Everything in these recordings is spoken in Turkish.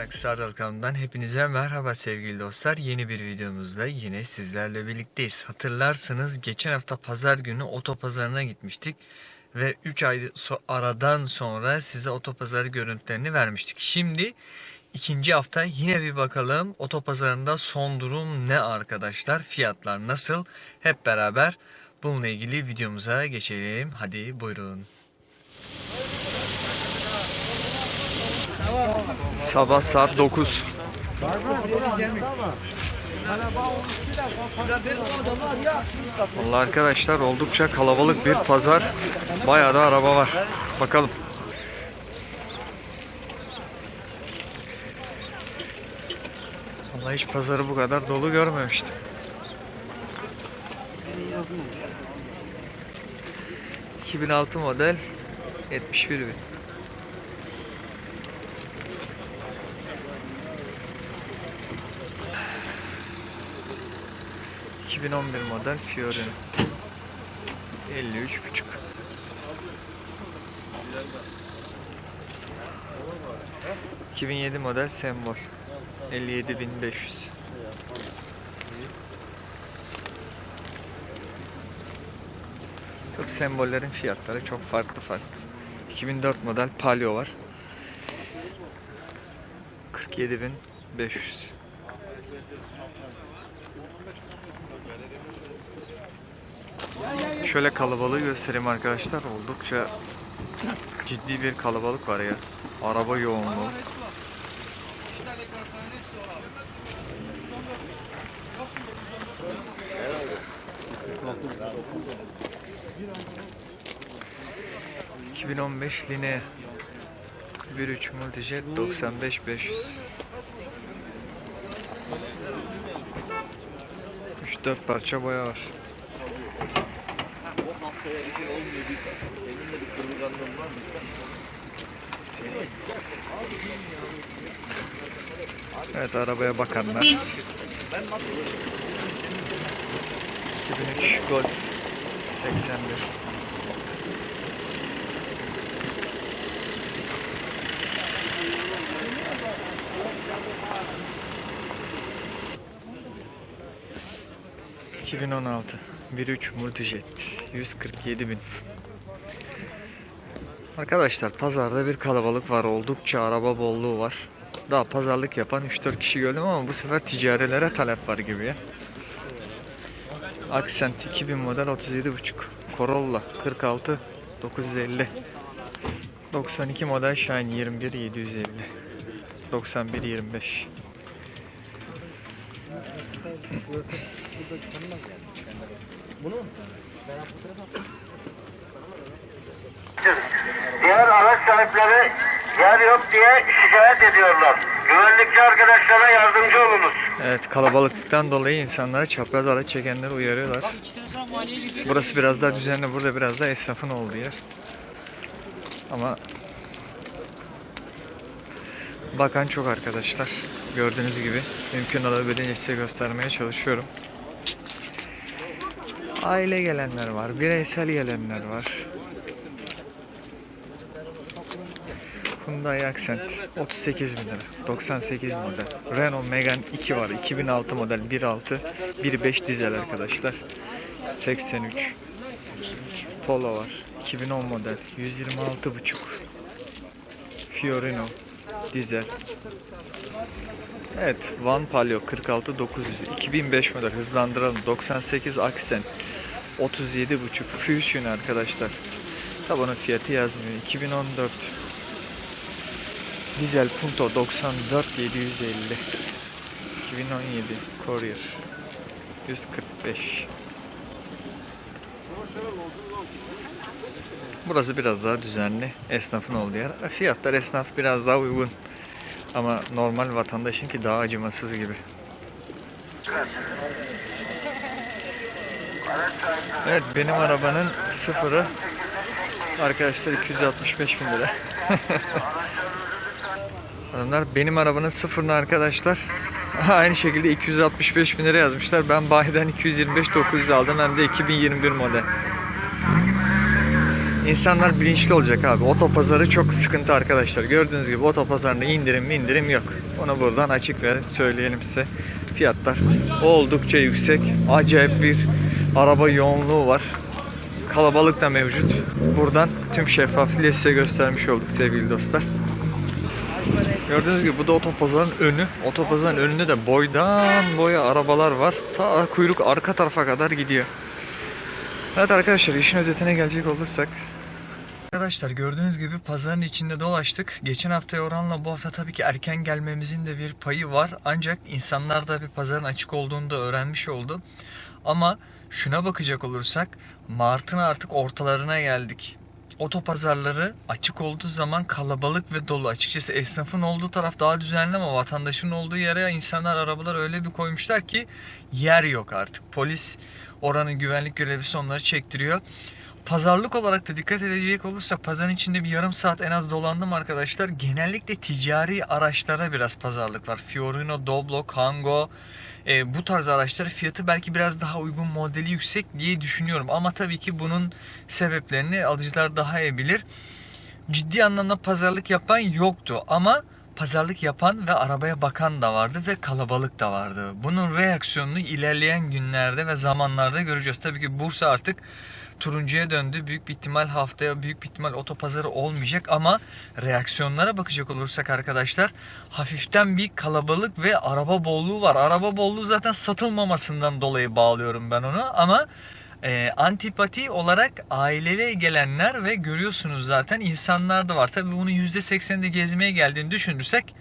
Merak Sardal kanalından hepinize merhaba sevgili dostlar. Yeni bir videomuzda yine sizlerle birlikteyiz. Hatırlarsınız geçen hafta pazar günü otopazarına gitmiştik. Ve 3 ay aradan sonra size otopazarı görüntülerini vermiştik. Şimdi ikinci hafta yine bir bakalım otopazarında son durum ne arkadaşlar? Fiyatlar nasıl? Hep beraber bununla ilgili videomuza geçelim. Hadi buyurun. Sabah saat 9. Vallahi arkadaşlar oldukça kalabalık bir pazar. Bayağı da araba var. Bakalım. Vallahi hiç pazarı bu kadar dolu görmemiştim. ...2006 model... ...71 bin. 2011 model Fiorino. 53 buçuk. ...2007 model Sembol. 57.500. Tabi sembollerin fiyatları çok farklı farklı. 2004 model Palio var. 47.500. Şöyle kalabalığı göstereyim arkadaşlar. Oldukça ciddi bir kalabalık var ya. Araba yoğunluğu. ...2015 Linea 1.3 Multijet 95 500 3-4 parça boya var. Evet arabaya bakanlar. 2003 Golf 81. ...2016 1.3 Multijet 147 bin. Arkadaşlar pazarda bir kalabalık var. Oldukça araba bolluğu var. Daha pazarlık yapan 3-4 kişi gördüm ama bu sefer ticarelere talep var gibi ya. Accent 2000 model 37.5 Corolla 46 950 92 model Shine 21 750 91 25 Diğer araç sahipleri yer yok diye şikayet ediyorlar. Güvenlikçi arkadaşlara yardımcı olunuz. Evet kalabalıktan dolayı insanlara çapraz araç çekenleri uyarıyorlar. Burası biraz daha düzenli, burada biraz daha esnafın olduğu yer. Ama bakan çok arkadaşlar. Gördüğünüz gibi mümkün olabildiğince size göstermeye çalışıyorum. Aile gelenler var, bireysel gelenler var. Hyundai Accent 38 bin lira 98 model. Renault Megane 2 var 2006 model 1.6 1.5 dizel arkadaşlar. 83 Polo var 2010 model 126 buçuk. Fiorino dizel Evet Van Palio 46 900 2005 model hızlandıralım 98 Accent 37 buçuk Fusion arkadaşlar. Tabanın fiyatı yazmıyor. 2014 Dizel Punto 94 750 2017 Courier 145 Burası biraz daha düzenli esnafın olduğu yer. Fiyatlar esnaf biraz daha uygun. Ama normal vatandaşınki daha acımasız gibi. Evet benim arabanın sıfırı arkadaşlar 265 bin lira. Adamlar benim arabanın sıfırını arkadaşlar aynı şekilde 265 bin lira yazmışlar. Ben bayiden 225 900 aldım hem de 2021 model. İnsanlar bilinçli olacak abi. Otopazarı çok sıkıntı arkadaşlar. Gördüğünüz gibi otopazarında indirim indirim yok. Onu buradan açık ve söyleyelim size. Fiyatlar oldukça yüksek. Acayip bir araba yoğunluğu var. Kalabalık da mevcut. Buradan tüm şeffaflığı size göstermiş olduk sevgili dostlar. Gördüğünüz gibi bu da otopazarın önü. Otopazarın önünde de boydan boya arabalar var. Ta kuyruk arka tarafa kadar gidiyor. Evet arkadaşlar işin özetine gelecek olursak. Arkadaşlar gördüğünüz gibi pazarın içinde dolaştık. Geçen haftaya oranla bu hafta tabii ki erken gelmemizin de bir payı var. Ancak insanlar da bir pazarın açık olduğunu da öğrenmiş oldu. Ama şuna bakacak olursak Mart'ın artık ortalarına geldik. Otopazarları açık olduğu zaman kalabalık ve dolu. Açıkçası esnafın olduğu taraf daha düzenli ama vatandaşın olduğu yere insanlar arabalar öyle bir koymuşlar ki yer yok artık. Polis oranın güvenlik görevlisi onları çektiriyor. Pazarlık olarak da dikkat edecek olursak pazarın içinde bir yarım saat en az dolandım arkadaşlar. Genellikle ticari araçlara biraz pazarlık var. Fiorino, Doblo, Kango e, bu tarz araçları fiyatı belki biraz daha uygun modeli yüksek diye düşünüyorum. Ama tabii ki bunun sebeplerini alıcılar daha iyi bilir. Ciddi anlamda pazarlık yapan yoktu ama pazarlık yapan ve arabaya bakan da vardı ve kalabalık da vardı. Bunun reaksiyonunu ilerleyen günlerde ve zamanlarda göreceğiz. Tabii ki Bursa artık turuncuya döndü. Büyük bir ihtimal haftaya büyük bir ihtimal otopazarı olmayacak ama reaksiyonlara bakacak olursak arkadaşlar hafiften bir kalabalık ve araba bolluğu var. Araba bolluğu zaten satılmamasından dolayı bağlıyorum ben onu ama e, antipati olarak aileye gelenler ve görüyorsunuz zaten insanlar da var. Tabii bunu %80'de gezmeye geldiğini düşünürsek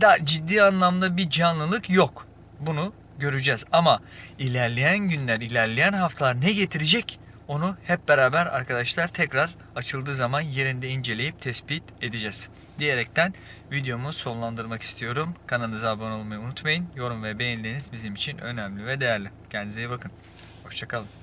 daha ciddi anlamda bir canlılık yok. Bunu göreceğiz ama ilerleyen günler, ilerleyen haftalar ne getirecek? Onu hep beraber arkadaşlar tekrar açıldığı zaman yerinde inceleyip tespit edeceğiz. Diyerekten videomu sonlandırmak istiyorum. Kanalımıza abone olmayı unutmayın. Yorum ve beğenileriniz bizim için önemli ve değerli. Kendinize iyi bakın. Hoşçakalın.